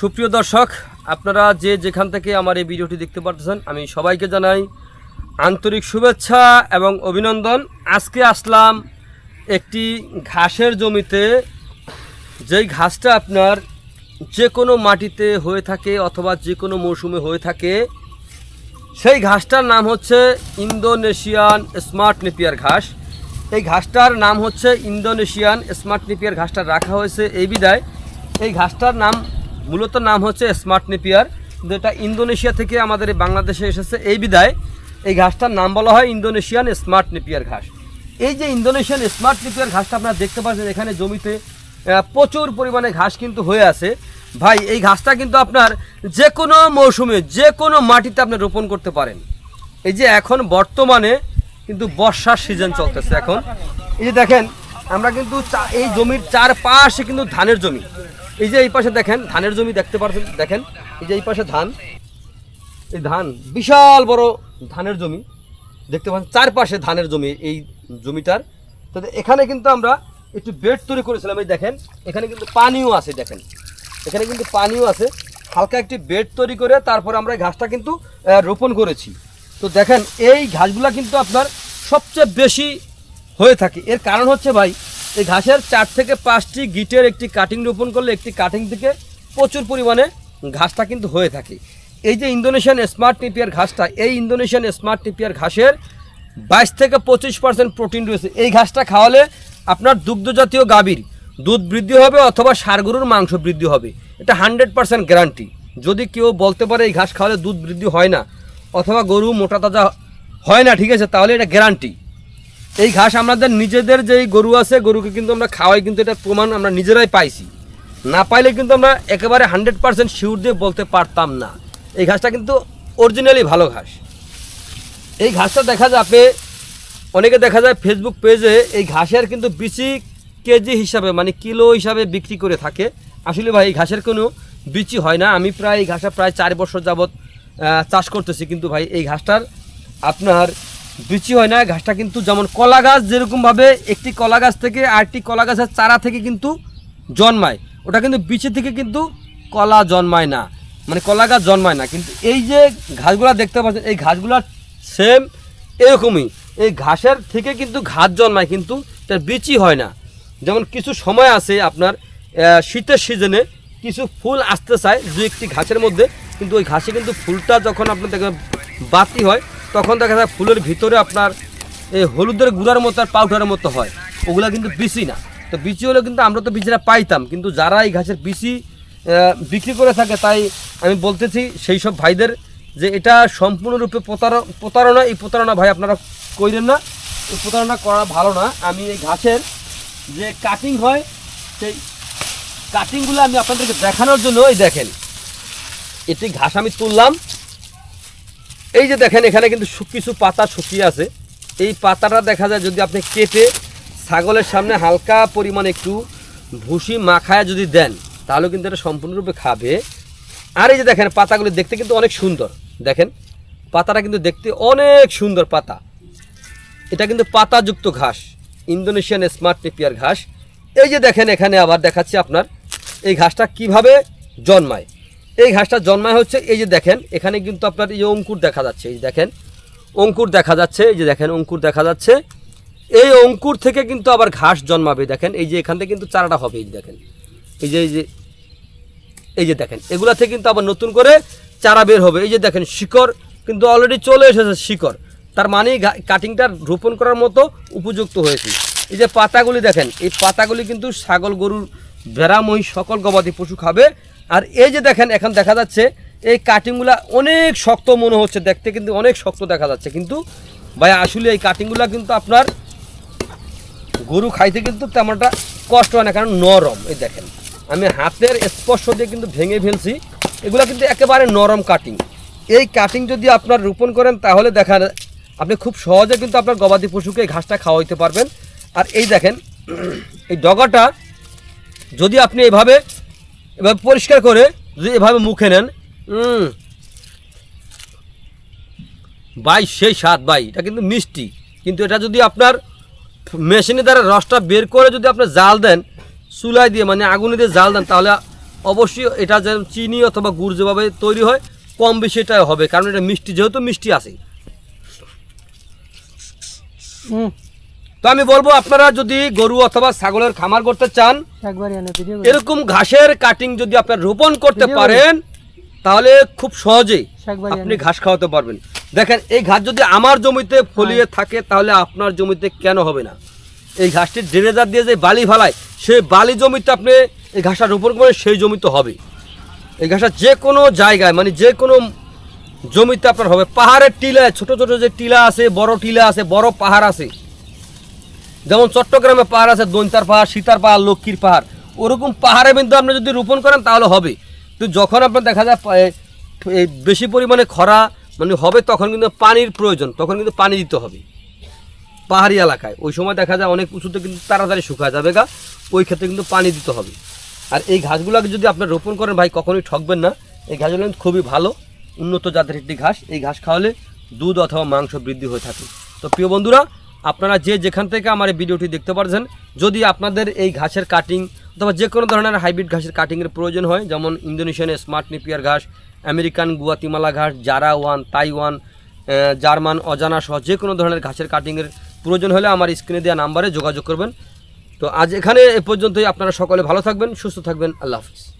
সুপ্রিয় দর্শক, আপনারা যে যেখান থেকে আমার এই ভিডিওটি দেখতে পাচ্ছেন আমি সবাইকে জানাই আন্তরিক শুভেচ্ছা এবং অভিনন্দন। আজকে আসলাম একটি ঘাসের জমিতে। যেই ঘাসটা আপনার যে কোনো মাটিতে হয়ে থাকে অথবা যে কোনো মৌসুমে হয়ে থাকে, সেই ঘাসটার নাম হচ্ছে ইন্দোনেশিয়ান স্মার্ট নেপিয়ার ঘাস। এই ঘাসটার নাম হচ্ছে ইন্দোনেশিয়ান স্মার্ট নেপিয়ার ঘাসটা রাখা হয়েছে। এই বিদায়, এই ঘাসটার নাম মূলত নাম হচ্ছে স্মার্ট নেপিয়ার। যেটা ইন্দোনেশিয়া থেকে আমাদের বাংলাদেশে এসেছে। এই বিদায়, এই ঘাসটার নাম বলা হয় ইন্দোনেশিয়ান স্মার্ট নেপিয়ার ঘাস। এই যে ইন্দোনেশিয়ান স্মার্ট নেপিয়ার ঘাসটা আপনারা দেখতে পাচ্ছেন, এখানে জমিতে প্রচুর পরিমাণে ঘাস কিন্তু হয়ে আছে। ভাই, এই ঘাসটা কিন্তু আপনার যে কোনো মৌসুমে যে কোনো মাটিতে আপনি রোপণ করতে পারেন। এই যে এখন বর্তমানে কিন্তু বর্ষার সিজন চলতেছে এখন। এই যে দেখেন, আমরা কিন্তু এই জমির চারপাশে কিন্তু ধানের জমি। এই যে এই পাশে দেখেন, ধানের জমি দেখতে পাচ্ছেন দেখেন, এই যে এই পাশে ধান, এই ধান বিশাল বড় ধানের জমি। দেখতে পাচ্ছেন, চারপাশে ধানের জমি, এই জমিটার। তো এখানে কিন্তু আমরা একটু বেড তৈরি করেছিলাম, এই দেখেন, এখানে কিন্তু পানিও আছে, দেখেন। এখানে কিন্তু পানিও আছে। হালকা একটি বেড তৈরি করে তারপর আমরা ঘাসটা কিন্তু রোপণ করেছি। তো দেখেন, এই ঘাসগুলা কিন্তু আপনার সবচেয়ে বেশি হয়ে থাকে। এর কারণ হচ্ছে ভাই এই ঘাসের চার থেকে পাঁচটি গিটের একটি কাটিং রোপণ করলে একটি কাটিং থেকে প্রচুর পরিমাণে ঘাসটা কিন্তু হয়ে থাকে। এই যে ইন্দোনেশিয়ান স্মার্ট টিপিয়ার ঘাসটা, এই ইন্দোনেশিয়ান স্মার্ট টিপিয়ার ঘাসের বাইশ থেকে পঁচিশ পার্সেন্ট প্রোটিন রয়েছে। এই ঘাসটা খাওয়ালে আপনার দুগ্ধজাতীয় গাভীর দুধ বৃদ্ধি হবে অথবা গরুর মাংস বৃদ্ধি হবে। এটা হান্ড্রেড পার্সেন্ট গ্যারান্টি যদি কেউ বলতে পারে এই ঘাস খাওয়ালে দুধ বৃদ্ধি হয় না, অথবা গরু মোটা তাজা হয় না, ঠিক আছে, তাহলে এটা গ্যারান্টি এই ঘাস আমাদের নিজেদের যেই গরু আছে, গরুকে কিন্তু আমরা খাওয়াই, কিন্তু এটা প্রমাণ আমরা নিজেরাই পাইছি। না পাইলে কিন্তু আমরা একেবারে হান্ড্রেড পার্সেন্ট শিওর দিয়ে বলতে পারতাম না। এই ঘাসটা কিন্তু অরিজিনালি ভালো ঘাস। এই ঘাসটা দেখা যাবে অনেকে দেখা যায় ফেসবুক পেজে এই ঘাসের কিন্তু বিচি কেজি হিসাবে মানে কিলো হিসাবে বিক্রি করে থাকে। আসলে ভাই, এই ঘাসের কোনো বিচি হয় না। আমি প্রায় এই ঘাসটা প্রায় চার বছর যাবৎ চাষ করতেছি। কিন্তু ভাই, এই ঘাসটার আপনার বিচি হয় না, ঘাসটা কিন্তু যেমন কলা গাছ, যেরকমভাবে একটি কলা গাছ থেকে আরেকটি কলা গাছের চারা থেকে কিন্তু জন্মায়। ওটা কিন্তু বিচি থেকে কিন্তু কলা জন্মায় না মানে কলা গাছ জন্মায় না। কিন্তু এই যে ঘাসগুলা দেখতে পাচ্ছেন, এই ঘাসগুলো সেম এরকমই। এই ঘাসের থেকে কিন্তু ঘাস জন্মায়, কিন্তু তার বিচি হয় না। যেমন কিছু সময় আছে আপনার শীতের সিজনে কিছু ফুল আসতে চায় দু একটি ঘাসের মধ্যে, কিন্তু ওই ঘাসে কিন্তু ফুলটা যখন আপনার দেখবেন বাতি হয় তখন দেখা যায় ফুলের ভিতরে আপনার এই হলুদের গুঁড়ার মতো আর পাউডারের মতো হয়। ওগুলা কিন্তু বিচি না। তো বিচি হলে কিন্তু আমরা তো বিচিটা পাইতাম, কিন্তু যারা এই ঘাসের বিচি বিক্রি করে থাকে, তাই আমি বলতেছি সেই সব ভাইদের যে এটা সম্পূর্ণরূপে প্রতার- প্রতারণা, এই প্রতারণা ভাই আপনারা কইলেন না। এই প্রতারণা করা ভালো না। আমি এই ঘাসের যে কাটিং হয়, সেই কাটিংগুলো আমি আপনাদেরকে দেখানোর জন্য এই দেখেন। এটি ঘাস আমি তুললাম। এই যে দেখেন, এখানে কিন্তু কিছু পাতা শুকিয়ে আছে। এই পাতাটা দেখা যায় যদি আপনি কেটে ছাগলের সামনে হালকা পরিমাণে একটু ভুসি মাখায় যদি দেন, তাহলে কিন্তু এটা সম্পূর্ণরূপে খাবে। আর এই যে দেখেন, পাতাগুলো দেখতে কিন্তু অনেক সুন্দর। দেখেন, পাতাটা কিন্তু দেখতে অনেক সুন্দর পাতা। এটা কিন্তু পাতাযুক্ত ঘাস, ইন্দোনেশিয়ান স্মার্ট নেপিয়ার ঘাস। এই যে দেখেন, এখানে আবার দেখাচ্ছি আপনার, এই ঘাসটা কীভাবে জন্মায়। এই ঘাসটা জন্মায় হচ্ছে, এই যে দেখেন, এখানে কিন্তু আপনার এই যে অঙ্কুর দেখা যাচ্ছে, এই যে দেখেন, অঙ্কুর দেখা যাচ্ছে, এই যে দেখেন, অঙ্কুর দেখা যাচ্ছে। এই অঙ্কুর থেকে কিন্তু আবার ঘাস জন্মাবে, দেখেন, এই যে এখান থেকে কিন্তু চারাটা হবে, এই যে দেখেন। এই যে এই যে এই যে দেখেন এগুলা থেকে কিন্তু আবার নতুন করে চারা বের হবে। এই যে দেখেন, শিকড় কিন্তু অলরেডি চলে এসেছে, শিকড়। তার মানে কাটিংটা রোপণ করার মতো উপযুক্ত হয়েছে। এই যে পাতাগুলি দেখেন, এই পাতাগুলি কিন্তু ছাগল গরুর ভেড়া, মহিষ, সকল গবাদি পশু খাবে। আর এই যে দেখেন, এখন দেখা যাচ্ছে এই কাটিংগুলা অনেক শক্ত মনে হচ্ছে। দেখতে কিন্তু অনেক শক্ত দেখা যাচ্ছে। কিন্তু ভাই, আসলে এই কাটিংগুলা কিন্তু আপনার গরু খাইতে কিন্তু তেমনটা কষ্ট হয় না, কারণ নরম। এই দেখেন, আমি হাতের স্পর্শ দিয়ে কিন্তু ভেঙে ফেলছি। এগুলো কিন্তু একেবারে নরম কাটিং এই কাটিং যদি আপনার রোপণ করেন, তাহলে দেখা আপনি খুব সহজে কিন্তু আপনার গবাদি পশুকে ঘাসটা খাওয়াইতে পারবেন। আর এই দেখেন, এই ডগাটা যদি আপনি এভাবে এভাবে পরিষ্কার করে যদি এভাবে মুখে নেন ভাই, সেই স্বাদ ভাই, এটা কিন্তু মিষ্টি। কিন্তু এটা যদি আপনার মেশিনের দ্বারা রসটা বের করে যদি আপনি জাল দেন, চুলায় দিয়ে মানে আগুনে দিয়ে জাল দেন, তাহলে অবশ্যই এটা যেন চিনি অথবা গুড় যেভাবে তৈরি হয়, কম বেশি এটা হবে, কারণ এটা মিষ্টি, যেহেতু মিষ্টি আছে। হুম। তো আমি বলব আপনারা যদি গরু অথবা ছাগলের খামার করতে চান এরকম ঘাসের কাটিং যদি আপনার রোপণ করতে পারেন তাহলে খুব সহজেই আপনি ঘাস খাওয়াতে পারবেন। দেখেন এই ঘাস যদি আমার জমিতে ফলিয়ে থাকে তাহলে আপনার জমিতে কেন হবে না? এই ঘাসটি ড্রেনেজার দিয়ে যে বালি ফালায় সেই বালি জমিতে আপনি এই ঘাসটা রোপণ করেন সেই জমিতে হবে। এই ঘাসটা যে কোনো জায়গায় মানে যে কোনো জমিতে আপনার হবে। পাহাড়ের টিলায় ছোট ছোট যে টিলা আছে বড় টিলা আছে বড় পাহাড় আছে যেমন চট্টগ্রামে পাহাড় আছে, দৈন্তার পাহাড়, সীতার পাহাড়, লক্ষ্মীর পাহাড়, ওরকম পাহাড়ে কিন্তু আপনি যদি রোপণ করেন তাহলে হবে। তো যখন আপনার দেখা যায় বেশি পরিমাণে খরা মানে হবে তখন কিন্তু পানির প্রয়োজন, তখন কিন্তু পানি দিতে হবে। পাহাড়ি এলাকায়, ওই সময় দেখা যায় অনেক উঁচুতে কিন্তু তাড়াতাড়ি শুকায় যাবে গা, ওই ক্ষেত্রে কিন্তু পানি দিতে হবে। আর এই ঘাসগুলোকে যদি আপনার রোপণ করেন, ভাই, কখনোই ঠকবেন না। এই ঘাসগুলো কিন্তু খুবই ভালো, উন্নত জাতের একটি ঘাস। এই ঘাস খাওয়ালে দুধ অথবা মাংস বৃদ্ধি হয়ে থাকে। তো প্রিয় বন্ধুরা আপনারা যে যেখান থেকে আমার এই ভিডিওটি দেখতে পারছেন, যদি আপনাদের এই ঘাসের কাটিং অথবা যে কোনো ধরনের হাইব্রিড ঘাসের কাটিংয়ের প্রয়োজন হয়, যেমন ইন্দোনেশিয়ান স্মার্ট নিপিয়ার ঘাস, আমেরিকান গুয়াতিমালা ঘাস জারা ওয়ান তাইওয়ান জার্মান, অজানা সহ যে কোনো ধরনের ঘাসের কাটিংয়ের প্রয়োজন হলে আমার স্ক্রিনে দেওয়া নাম্বারে যোগাযোগ করবেন। তো আজ এখানে এ পর্যন্তই, আপনারা সকলে ভালো থাকবেন, সুস্থ থাকবেন, আল্লাহ হাফিজ।